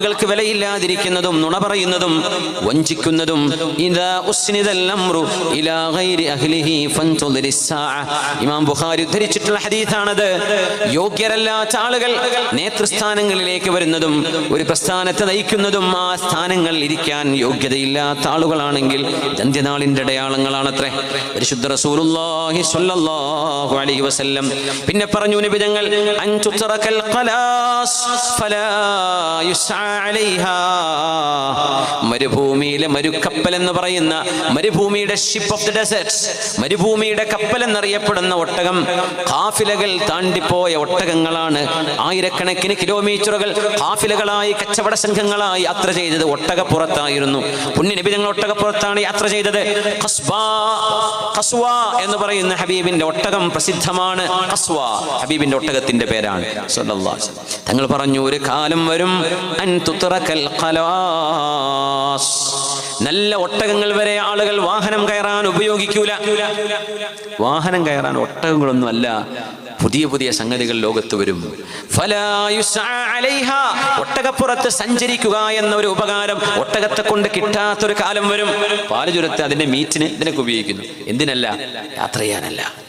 ൾക്ക് വിലയില്ലാതിരിക്കുന്നതും നുണ പറയുന്നതും വഞ്ചിക്കുന്നതും. ഇമാം ബുഖാരി ഉദ്ധരിച്ചിട്ടുള്ള ഹദീഥാണത് യോഗ്യരല്ലാത്ത ആളുകൾ നേതൃസ്ഥാനങ്ങളിലേക്ക് വരുന്നതും ഒരു പ്രസ്ഥാനത്തെ നയിക്കുന്നതും ആ സ്ഥാനങ്ങൾ ഇരിക്കാൻ യോഗ്യതയില്ലാത്ത ആളുകളാണെങ്കിൽ ദന്ത്യനാളിന്റെ അടയാളങ്ങളാണത്രേ പരിശുദ്ധ റസൂലുള്ളാഹി സ്വല്ലല്ലാഹു അലൈഹി വസല്ലം പിന്നെ പറഞ്ഞു ഫലാ അലൈഹാ മരുഭൂമിയിലെ മരുക്കപ്പൽ എന്ന് പറയുന്ന മരുഭൂമിയുടെ ഷിപ്പ് ഓഫ് ദി ഡെസേർട്സ് മരുഭൂമിയുടെ കപ്പൽ എന്നറിയപ്പെടുന്ന ഒട്ടകം കാഫിലകൾ താണ്ടിപ്പോയ ഒട്ടകങ്ങളാണ്. ആയിരക്കണക്കിന് കിലോമീറ്ററുകൾ കാഫിലകളായി കച്ചവട സംഘങ്ങളായി യാത്ര ചെയ്തത് ഒട്ടകപ്പുറത്തായിരുന്നു. പുണ്യ നബി ഞങ്ങൾ ഒട്ടകപ്പുറത്താണ് യാത്ര ചെയ്തത്. എന്ന് പറയുന്ന ഹബീബിന്റെ ഒട്ടകം പ്രസിദ്ധമാണ് ഹബീബിന്റെ ഒട്ടകത്തിന്റെ പേരാണ്. തങ്ങൾ പറഞ്ഞു ഒരു കാലം വരും. അൻ തുത്രക്കൽ നല്ല ഒട്ടകങ്ങൾ വരെ ആളുകൾ വാഹനം കയറാൻ ഉപയോഗിക്കൂല. വാഹനം കയറാൻ ഒട്ടകങ്ങളൊന്നും അല്ല പുതിയ പുതിയ സംഗതികൾ ലോകത്ത് വരും. ഒട്ടകപ്പുറത്ത് സഞ്ചരിക്കുക എന്ന ഒരു ഉപകാരം ഒട്ടകത്തെ കൊണ്ട് കിട്ടാത്തൊരു കാലം വരും. പാലചുരത്ത് അതിന്റെ മീറ്റിന് ഇതിനൊക്കെ ഉപയോഗിക്കുന്നു. എന്തിനല്ല? യാത്ര ചെയ്യാനല്ല.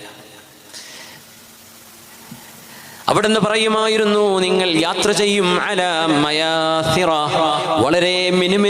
അവിടുന്ന് പറയുമായിരുന്നു നിങ്ങൾ യാത്ര ചെയ്യും അല മയാസിറ. വളരെ മിനിമി